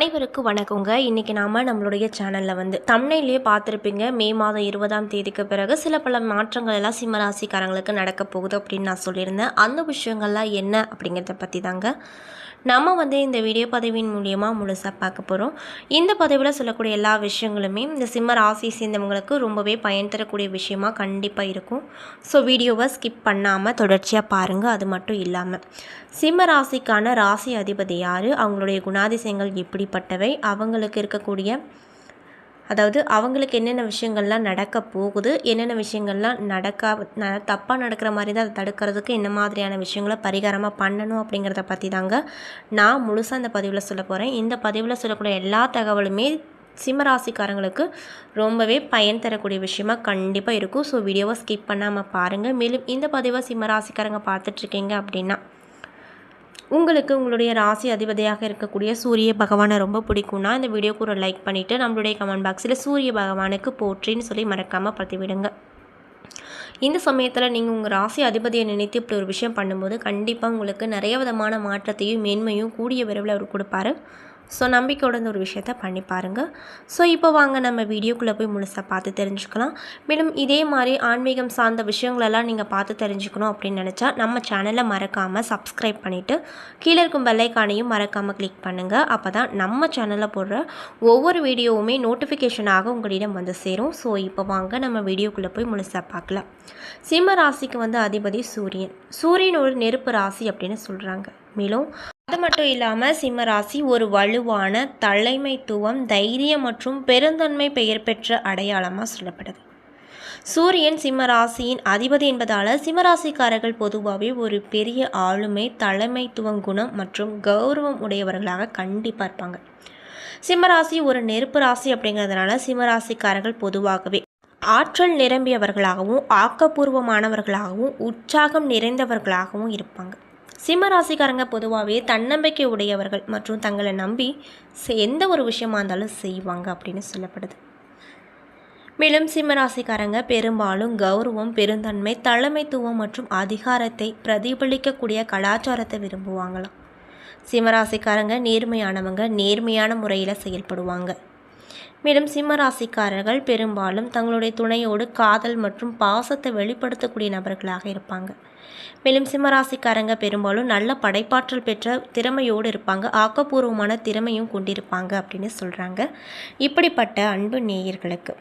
அனைவருக்கும் வணக்கங்க. இன்றைக்கி நாம் நம்மளுடைய சேனலில் வந்து தமிழ்லேயே பார்த்துருப்பீங்க. மே மாதம் இருபதாம் தேதிக்கு பிறகு சில பல மாற்றங்கள் எல்லாம் சிம்மராசிக்காரங்களுக்கு நடக்க போகுது அப்படின்னு நான் சொல்லியிருந்தேன். அந்த விஷயங்கள்லாம் என்ன அப்படிங்கிறத பற்றி தாங்க நம்ம வந்து இந்த வீடியோ பதிவின் மூலியமாக முழுசாக பார்க்க போகிறோம் இந்த பதிவில் சொல்லக்கூடிய எல்லா விஷயங்களுமே இந்த சிம்ம ராசி சேர்ந்தவங்களுக்கு ரொம்பவே பயன் தரக்கூடிய விஷயமா கண்டிப்பாக இருக்கும். ஸோ வீடியோவை ஸ்கிப் பண்ணாமல் தொடர்ச்சியாக பாருங்கள் அது மட்டும் இல்லாமல் சிம்ம ராசிக்கான ராசி அதிபதி யார்? அவங்களுடைய குணாதிசயங்கள் எப்படிப்பட்டவை? அவங்களுக்கு இருக்கக்கூடிய அதாவது அவங்களுக்கு என்னென்ன விஷயங்கள்லாம் நடக்க போகுது என்னென்ன விஷயங்கள்லாம் நடக்க ந தப்பாக நடக்கிற மாதிரி தான் அதை தடுக்கிறதுக்கு என்ன மாதிரியான விஷயங்களை பரிகாரமாக பண்ணணும் அப்படிங்கிறத பற்றி தாங்க நான் முழுசாக இந்த பதிவில் சொல்ல போகிறேன் இந்த பதிவில் சொல்லக்கூடிய எல்லா தகவலுமே சிம்மராசிக்காரங்களுக்கு ரொம்பவே பயன் தரக்கூடிய விஷயமா கண்டிப்பாக இருக்கும். ஸோ வீடியோவை ஸ்கிப் பண்ணாமல் பாருங்கள் மேலும் இந்த பதிவை சிம்மராசிக்காரங்க பார்த்துட்ருக்கீங்க அப்படின்னா உங்களுக்கு உங்களுடைய ராசி அதிபதியாக இருக்கக்கூடிய சூரிய பகவானை ரொம்ப பிடிக்கும்னா இந்த வீடியோக்கு ஒரு லைக் பண்ணிவிட்டு நம்மளுடைய கமெண்ட் பாக்ஸில் சூரிய பகவானுக்கு போற்றின்னு சொல்லி மறக்காமல் பதிவிடுங்க. இந்த சமயத்தில் நீங்கள் உங்கள் ராசி அதிபதியை நினைத்து இப்படி ஒரு விஷயம் பண்ணும்போது கண்டிப்பாக உங்களுக்கு நிறைய விதமான மாற்றத்தையும் மேன்மையும் கூடிய விரைவில் அவர் கொடுப்பாரு. ஸோ நம்பிக்கையோட இந்த ஒரு விஷயத்த பண்ணி பாருங்கள் ஸோ இப்போ வாங்க நம்ம வீடியோக்குள்ளே போய் முழுசாக பார்த்து தெரிஞ்சுக்கலாம். மேலும் இதே மாதிரி ஆன்மீகம் சார்ந்த விஷயங்களெல்லாம் நீங்கள் பார்த்து தெரிஞ்சுக்கணும் அப்படின்னு நினச்சா நம்ம சேனலை மறக்காமல் சப்ஸ்கிரைப் பண்ணிவிட்டு கீழே இருக்கும் பெல்லைக்கானையும் மறக்காமல் கிளிக் பண்ணுங்கள் அப்போ தான் நம்ம சேனலில் போடுற ஒவ்வொரு வீடியோவுமே நோட்டிஃபிகேஷனாக உங்களிடம் வந்து சேரும். ஸோ இப்போ வாங்க நம்ம வீடியோக்குள்ளே போய் முழுசாக பார்க்கலாம். சிம்ம ராசிக்கு வந்து அதிபதி சூரியன். சூரியன் ஒரு நெருப்பு ராசி அப்படின்னு சொல்கிறாங்க மேலும் அது மட்டும் இல்லாமல் சிம்மராசி ஒரு வலுவான தலைமைத்துவம் தைரியம் மற்றும் பெருந்தன்மை பெயர் பெற்ற அடையாளமாக சொல்லப்படுது. சூரியன் சிம்மராசியின் அதிபதி என்பதால் சிம்மராசிக்காரர்கள் பொதுவாகவே ஒரு பெரிய ஆளுமை தலைமைத்துவம் குணம் மற்றும் கௌரவம் உடையவர்களாக கண்டிப்பாக இருப்பாங்க. சிம்மராசி ஒரு நெருப்பு ராசி அப்படிங்கிறதுனால சிம்மராசிக்காரர்கள் பொதுவாகவே ஆற்றல் நிரம்பியவர்களாகவும் ஆக்கப்பூர்வமானவர்களாகவும் உற்சாகம் நிறைந்தவர்களாகவும் இருப்பாங்க. சிம்மராசிக்காரங்க பொதுவாகவே தன்னம்பிக்கை உடையவர்கள் மற்றும் தங்களை நம்பி எந்த ஒரு விஷயமா இருந்தாலும் செய்வாங்க அப்படின்னு சொல்லப்படுது. மேலும் சிம்மராசிக்காரங்க பெரும்பாலும் கௌரவம் பெருந்தன்மை தலைமைத்துவம் மற்றும் அதிகாரத்தை பிரதிபலிக்கக்கூடிய கலாச்சாரத்தை விரும்புவாங்களாம். சிம்மராசிக்காரங்க நேர்மையானவங்க நேர்மையான முறையில் செயல்படுவாங்க. மேலும் சிம்மராசிக்காரர்கள் பெரும்பாலும் தங்களுடைய துணையோடு காதல் மற்றும் பாசத்தை வெளிப்படுத்தக்கூடிய நபர்களாக இருப்பாங்க. மேலும் சிம்மராசிக்காரங்க பெரும்பாலும் நல்ல படைப்பாற்றல் பெற்ற திறமையோடு இருப்பாங்க. ஆக்கப்பூர்வமான திறமையும் கொண்டிருப்பாங்க அப்படின்னு சொல்கிறாங்க இப்படிப்பட்ட அன்பு நேயர்களுக்கு.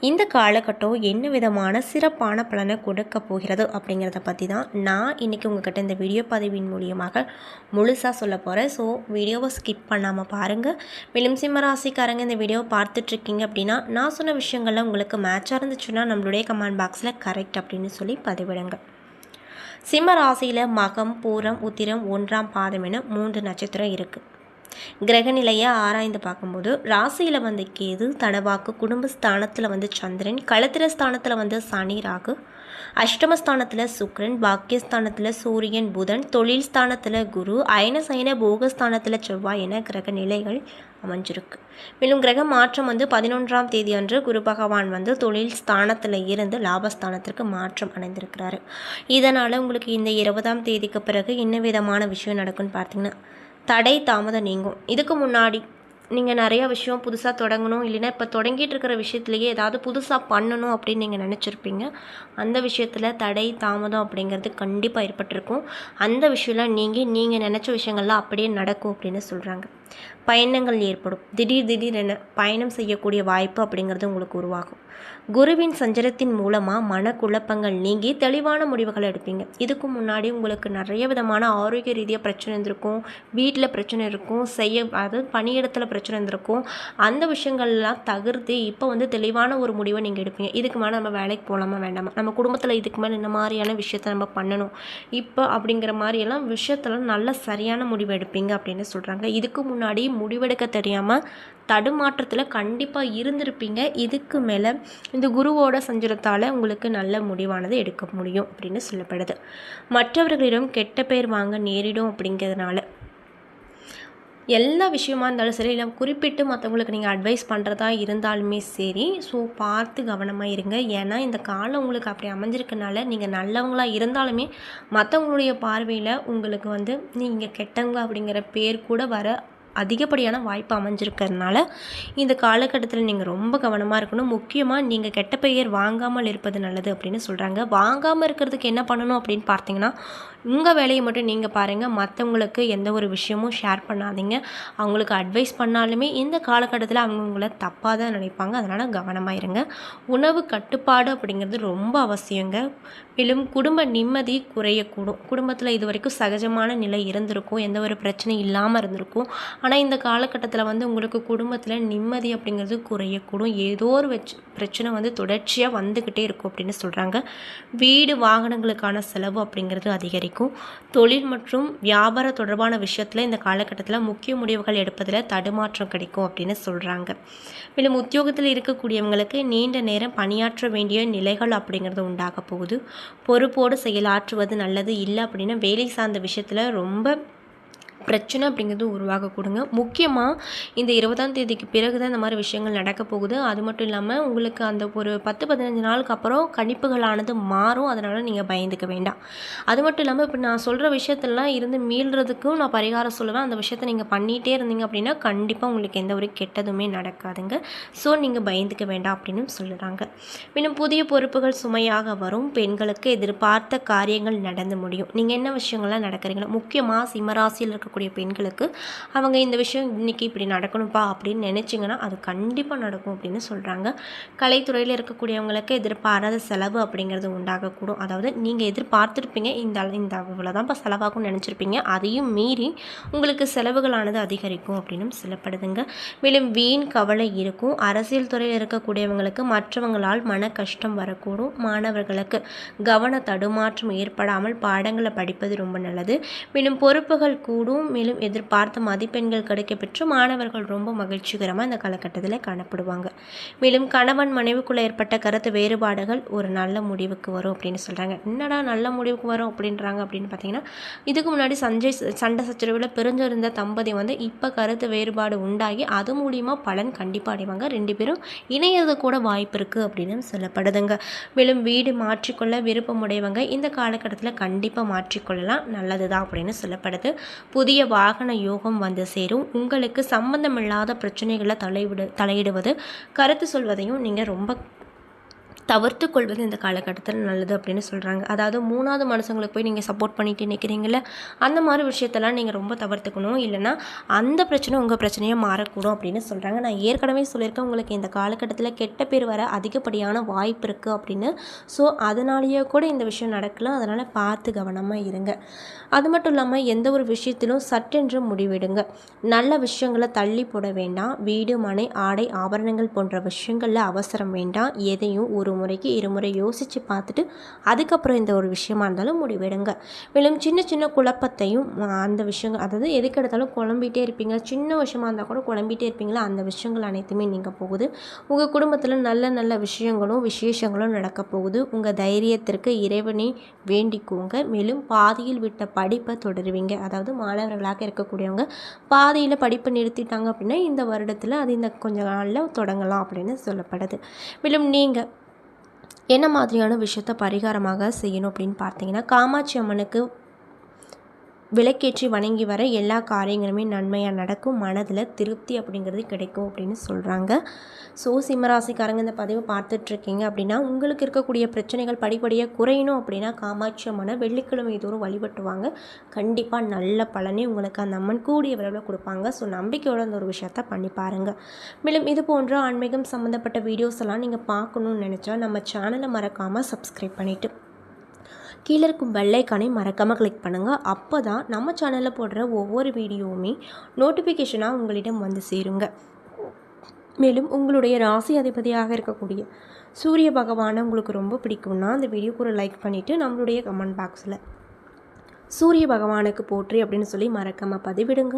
இந்த காலகட்டம் என்ன விதமான சிறப்பான பலனை கொடுக்க போகிறது அப்படிங்கிறத பற்றி தான் நான் இன்றைக்கி உங்ககிட்ட இந்த வீடியோ பதிவின் மூலியமாக முழுசாக சொல்ல போகிறேன் ஸோ வீடியோவை ஸ்கிப் பண்ணாமல் பாருங்கள் மேலும் சிம்மராசிக்காரங்க இந்த வீடியோவை பார்த்துட்ருக்கீங்க அப்படின்னா நான் சொன்ன விஷயங்கள்லாம் உங்களுக்கு மேட்சாக இருந்துச்சுன்னா நம்மளுடைய கமெண்ட் பாக்ஸில் கரெக்ட் அப்படின்னு சொல்லி பதிவிடுங்க. சிம்ம ராசியில் மகம் பூரம் உத்திரம் ஒன்றாம் பாதம் என மூன்று நட்சத்திரம் இருக்குது கிரகநிலையை ஆராய்ந்து பார்க்கும்போது ராசியில் வந்து கேது தனவாக்கு குடும்பஸ்தானத்தில் வந்து சந்திரன் களத்திர ஸ்தானத்தில் வந்து சனி ராகு அஷ்டமஸ்தானத்தில் சுக்ரன் பாக்கியஸ்தானத்தில் சூரியன் புதன் தொழில் ஸ்தானத்தில் குரு அயன சயன போகஸ்தானத்தில் செவ்வாய் என கிரக நிலைகள் அமைஞ்சிருக்கு. மேலும் கிரக மாற்றம் வந்து பதினொன்றாம் தேதி அன்று குரு பகவான் வந்து தொழில் ஸ்தானத்தில் இருந்து லாபஸ்தானத்திற்கு மாற்றம் அடைந்திருக்கிறாரு. இதனால் உங்களுக்கு இந்த இருபதாம் தேதிக்கு பிறகு என்ன விதமான விஷயம் நடக்கும்னு பார்த்தீங்கன்னா தடை தாமதம் நீங்கும். இதுக்கு முன்னாடி நீங்கள் நிறையா விஷயம் புதுசாக தொடங்கணும் இல்லைன்னா இப்போ தொடங்கிட்டு இருக்கிற விஷயத்துலையே ஏதாவது புதுசாக பண்ணணும் அப்படின்னு நீங்கள் நினச்சிருப்பீங்க. அந்த விஷயத்தில் தடை தாமதம் அப்படிங்கிறது கண்டிப்பாக ஏற்பட்டிருக்கும். அந்த விஷயம்லாம் நீங்கள் நீங்கள் நினச்ச விஷயங்கள்லாம் அப்படியே நடக்கும் அப்படின்னு சொல்கிறாங்க பயணங்கள் ஏற்படும். திடீர் திடீரென பயணம் செய்யக்கூடிய வாய்ப்பு அப்படிங்கிறது உங்களுக்கு உருவாகும். குருவின் சஞ்சலத்தின் மூலமாக மனக்குழப்பங்கள் நீங்கி தெளிவான முடிவுகள் எடுப்பீங்க. இதுக்கு முன்னாடி உங்களுக்கு நிறைய விதமான ஆரோக்கிய ரீதியாக பிரச்சனை இருந்திருக்கும். வீட்டில் பிரச்சனை இருக்கும். செய்ய அதாவது பணியிடத்தில் பிரச்சனை இருந்திருக்கும். அந்த விஷயங்கள்லாம் தவிர்த்து இப்போ வந்து தெளிவான ஒரு முடிவை நீங்கள் எடுப்பீங்க. இதுக்கு மேலே நம்ம வேலைக்கு போகலாமா வேண்டாமா? நம்ம குடும்பத்தில் இதுக்கு மேலே இந்த மாதிரியான விஷயத்த நம்ம பண்ணணும். இப்போ அப்படிங்கிற மாதிரியெல்லாம் விஷயத்தில் நல்ல சரியான முடிவு எடுப்பீங்க அப்படின்னு சொல்கிறாங்க இதுக்கு முன்னாடி முன்னாடி முடிவெடுக்க தெரியாமல் தடுமாற்றத்தில் கண்டிப்பாக இருந்திருப்பீங்க. இதுக்கு மேலே இந்த குருவோட சஞ்சுரத்தால் உங்களுக்கு நல்ல முடிவானது எடுக்க முடியும் அப்படின்னு சொல்லப்படுது. மற்றவர்களிடம் கெட்ட பேர் வாங்க நேரிடும் அப்படிங்கிறதுனால எல்லா விஷயமா இருந்தாலும் சரி இல்லை குறிப்பிட்டு மற்றவங்களுக்கு நீங்கள் அட்வைஸ் பண்ணுறதா இருந்தாலுமே சரி ஸோ பார்த்து கவனமாக இருங்க. ஏன்னா இந்த காலம் உங்களுக்கு அப்படி அமைஞ்சிருக்கனால நீங்கள் நல்லவங்களாக இருந்தாலுமே மற்றவங்களுடைய பார்வையில் உங்களுக்கு வந்து நீங்கள் கெட்டவங்க அப்படிங்கிற பேர் கூட வர அதிகப்படியான வாய்ப்பு அமைஞ்சிருக்கிறதுனால இந்த காலகட்டத்தில் நீங்கள் ரொம்ப கவனமாக இருக்கணும். முக்கியமாக நீங்கள் கெட்ட பெயர் வாங்காமல் இருப்பது நல்லது அப்படின்னு சொல்கிறாங்க வாங்காமல் இருக்கிறதுக்கு என்ன பண்ணணும் அப்படின்னு பார்த்தீங்கன்னா உங்கள் வேலையை மட்டும் நீங்கள் பாருங்கள் மற்றவங்களுக்கு எந்த ஒரு விஷயமும் ஷேர் பண்ணாதீங்க. அவங்களுக்கு அட்வைஸ் பண்ணாலுமே இந்த காலகட்டத்தில் அவங்கவுங்கள தப்பாக தான் நினைப்பாங்க. அதனால் கவனமாக இருங்க. உணவு கட்டுப்பாடு அப்படிங்கிறது ரொம்ப அவசியங்க. மேலும் குடும்ப நிம்மதி குறையக்கூடும். குடும்பத்தில் இது வரைக்கும் சகஜமான நிலை இருந்திருக்கும். எந்த ஒரு பிரச்சனையும் இல்லாமல் இருந்திருக்கும். ஆனால் இந்த காலகட்டத்தில் வந்து உங்களுக்கு குடும்பத்தில் நிம்மதி அப்படிங்கிறது குறையக்கூடும். ஏதோ ஒரு வச்சு பிரச்சனை வந்து தொடர்ச்சியாக வந்துக்கிட்டே இருக்கும் அப்படின்னு சொல்கிறாங்க வீடு வாகனங்களுக்கான செலவு அப்படிங்கிறது அதிகரிக்கும். தொழில் மற்றும் வியாபார தொடர்பான விஷயத்தில் இந்த காலகட்டத்தில் முக்கிய முடிவுகள் எடுப்பதில் தடுமாற்றம் கிடைக்கும் அப்படின்னு சொல்கிறாங்க மேலும் உத்தியோகத்தில் இருக்கக்கூடியவங்களுக்கு நீண்ட நேரம் பணியாற்ற வேண்டிய நிலைகள் அப்படிங்கிறது உண்டாக போகுது. பொறுப்போடு செயலாற்றுவது நல்லது இல்லை அப்படின்னா வேலை சார்ந்த விஷயத்தில் ரொம்ப பிரச்சனை அப்படிங்கிறது உருவாக கொடுங்க. முக்கியமாக இந்த இருபதாம் தேதிக்கு பிறகு தான் இந்த மாதிரி விஷயங்கள் நடக்க போகுது. அது மட்டும் இல்லாமல் உங்களுக்கு அந்த ஒரு பத்து பதினஞ்சு நாளுக்கு அப்புறம் கணிப்புகளானது மாறும். அதனால் நீங்கள் பயந்துக்க வேண்டாம். அது மட்டும் இல்லாமல் இப்போ நான் சொல்கிற விஷயத்தெல்லாம் இருந்து மீள்றதுக்கும் நான் பரிகாரம் சொல்லுவேன். அந்த விஷயத்தை நீங்கள் பண்ணிகிட்டே இருந்தீங்க அப்படின்னா கண்டிப்பாக உங்களுக்கு எந்த ஒரு கெட்டதுமே நடக்காதுங்க. ஸோ நீங்கள் பயந்துக்க வேண்டாம் அப்படின்னு சொல்லுறாங்க. இன்னும் புதிய பொறுப்புகள் சுமையாக வரும். பெண்களுக்கு எதிர்பார்த்த காரியங்கள் நடந்து முடியும். நீங்கள் என்ன விஷயங்கள்லாம் நடக்கிறீங்களோ முக்கியமாக சிம்மராசியில் இருக்கக்கூடிய பெண்களுக்கு அவங்க இந்த விஷயம் இன்னைக்கு இப்படி நடக்கணும்ப்பா அப்படின்னு நினச்சிங்கன்னா அது கண்டிப்பாக நடக்கும் அப்படின்னு சொல்கிறாங்க கலைத்துறையில் இருக்கக்கூடியவங்களுக்கு எதிர்பாராத செலவு அப்படிங்கிறது உண்டாகக்கூடும். அதாவது நீங்கள் எதிர்பார்த்துருப்பீங்க இந்த இந்த இவ்வளோதான்ப்பா செலவாகும்னு நினச்சிருப்பீங்க அதையும் மீறி உங்களுக்கு செலவுகளானது அதிகரிக்கும் அப்படின்னு சொல்லப்படுதுங்க. மேலும் வீண் கவலை இருக்கும். அரசியல் துறையில் இருக்கக்கூடியவங்களுக்கு மற்றவங்களால் மன கஷ்டம் வரக்கூடும். மாணவர்களுக்கு கவன தடுமாற்றம் ஏற்படாமல் பாடங்களை படிப்பது ரொம்ப நல்லது. மேலும் பொறுப்புகள் கூடும். மேலும் எதிர்பார்த்த மதிப்பெண்கள் கிடைக்கப்பெற்று மாணவர்கள் ரொம்ப மகிழ்ச்சிகரமாக இந்த காலகட்டத்தில் காணப்படுவாங்க. மேலும் கணவன் மனைவிக்குள்ளே ஏற்பட்ட கருத்து வேறுபாடுகள் ஒரு நல்ல முடிவுக்கு வரும் அப்படின்னு சொல்கிறாங்க என்னடா நல்ல முடிவுக்கு வரும் அப்படின்றாங்க அப்படின்னு பார்த்தீங்கன்னா இதுக்கு முன்னாடி சஞ்சய் சண்டை சச்சரவில் பிரிஞ்சிருந்த தம்பதி வந்து இப்போ கருத்து வேறுபாடு உண்டாகி அது மூலியமாக பலன் கண்டிப்பாக அடைவாங்க. ரெண்டு பேரும் இணையது கூட வாய்ப்பு இருக்குது அப்படின்னு சொல்லப்படுதுங்க. மேலும் வீடு மாற்றிக்கொள்ள விருப்பமுடையவங்க இந்த காலகட்டத்தில் கண்டிப்பாக மாற்றிக்கொள்ளலாம். நல்லது தான் அப்படின்னு சொல்லப்படுது. புதிய வாகன யோகம் வந்து சேரும். உங்களுக்கு சம்பந்தமில்லாத பிரச்சனைகளை தலையிடு தலையிடுவது கருத்து சொல்வதையும் நீங்கள் ரொம்ப தவிர்த்து கொள்வது இந்த காலகட்டத்தில் நல்லது அப்படின்னு சொல்கிறாங்க அதாவது மூணாவது மனுஷங்களுக்கு போய் நீங்கள் சப்போர்ட் பண்ணிட்டு நிற்கிறீங்கள அந்த மாதிரி விஷயத்தெல்லாம் நீங்கள் ரொம்ப தவிர்த்துக்கணும். இல்லைன்னா அந்த பிரச்சனை உங்கள் பிரச்சனையாக மாறக்கூடும் அப்படின்னு சொல்கிறாங்க நான் ஏற்கனவே சொல்லியிருக்கேன் உங்களுக்கு இந்த காலகட்டத்தில் கெட்ட பேர் வர அதிகப்படியான வாய்ப்பு இருக்குது அப்படின்னு. ஸோ அதனாலேயே கூட இந்த விஷயம் நடக்கலாம் அதனால் பார்த்து கவனமாக இருங்க. அது மட்டும் இல்லாமல் எந்த ஒரு விஷயத்திலும் சட்டென்று முடிவெடுங்க. நல்ல விஷயங்களை தள்ளி போட வேண்டாம். வீடு மனை ஆடை ஆபரணங்கள் போன்ற விஷயங்களில் அவசரம் வேண்டாம். எதையும் ஒரு ஒரு முறைக்கு இருமுறை யோசித்து பார்த்துட்டு அதுக்கப்புறம் இந்த ஒரு விஷயமா இருந்தாலும் முடிவெடுங்க. மேலும் சின்ன சின்ன குழப்பத்தையும் அந்த விஷயங்கள் அதாவது எதுக்கு எடுத்தாலும் குழம்பிகிட்டே இருப்பீங்க. சின்ன விஷயமா இருந்தால் கூட குழம்பிகிட்டே இருப்பீங்களா? அந்த விஷயங்கள் அனைத்துமே நீங்கள் போகுது. உங்கள் குடும்பத்தில் நல்ல நல்ல விஷயங்களும் விசேஷங்களும் நடக்க போகுது. உங்கள் தைரியத்திற்கு இறைவனை வேண்டிக்கோங்க. மேலும் பாதியில் விட்ட படிப்பை தொடருவீங்க. அதாவது மாணவர்களாக இருக்கக்கூடியவங்க பாதியில் படிப்பை நிறுத்திட்டாங்க அப்படின்னா இந்த வருடத்தில் அது இந்த கொஞ்ச நாளில் தொடங்கலாம் அப்படின்னு சொல்லப்படுது. மேலும் நீங்கள் என்ன மாதிரியான விஷயத்த பரிகாரமாக செய்யணும் அப்படின்னு பார்த்தீங்கன்னா காமாட்சி அம்மனுக்கு விளக்கேற்றி வணங்கி வர எல்லா காரியங்களுமே நன்மையாக நடக்கும். மனதில் திருப்தி அப்படிங்கிறது கிடைக்கும் அப்படின்னு சொல்கிறாங்க ஸோ சிம்மராசிக்காரங்க இந்த பதிவு பார்த்துட்ருக்கீங்க அப்படின்னா உங்களுக்கு இருக்கக்கூடிய பிரச்சனைகள் படிப்படியாக குறையணும் அப்படின்னா காமாட்சி அம்மனை வெள்ளிக்கிழமை தோறும் வழிபட்டுவாங்க. கண்டிப்பாக நல்ல பலனே உங்களுக்கு அந்த அம்மன் கூடிய விரைவில் கொடுப்பாங்க. ஸோ நம்பிக்கையோட அந்த ஒரு விஷயத்த பண்ணி பாருங்கள் மேலும் இது போன்ற ஆன்மீகம் சம்மந்தப்பட்ட வீடியோஸ் எல்லாம் நீங்கள் பார்க்கணுன்னு நினச்சா நம்ம சேனலை மறக்காமல் சப்ஸ்கிரைப் பண்ணிவிட்டு கீழே இருக்கும் பெல்லைக்கானே மறக்காமல் கிளிக் பண்ணுங்கள் அப்போ தான் நம்ம சேனலில் போடுற ஒவ்வொரு வீடியோவுமே நோட்டிஃபிகேஷனாக உங்களிடம் வந்து சேருங்க. மேலும் உங்களுடைய ராசி அதிபதியாக இருக்கக்கூடிய சூரிய பகவானை உங்களுக்கு ரொம்ப பிடிக்கும்னா அந்த வீடியோக்கு ஒரு லைக் பண்ணிவிட்டு நம்மளுடைய கமெண்ட் பாக்ஸில் சூரிய பகவானுக்கு போற்றி அப்படின்னு சொல்லி மறக்காமல் பதிவிடுங்க.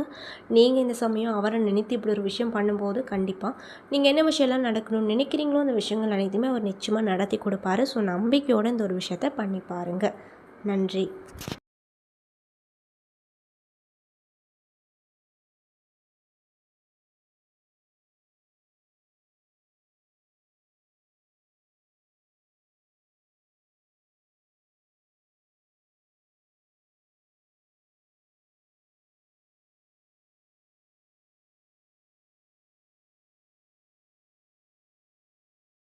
நீங்கள் இந்த சமயம் அவரை நினைத்து இப்படி ஒரு விஷயம் பண்ணும்போது கண்டிப்பாக நீங்கள் என்ன விஷயம்லாம் நடக்கணும்னு நினைக்கிறீங்களோ அந்த விஷயங்கள் அனைத்துமே அவர் நிச்சயமாக நடத்தி கொடுப்பாரு. ஸோ நம்பிக்கையோடு இந்த ஒரு விஷயத்த பண்ணி பாருங்கள் நன்றி.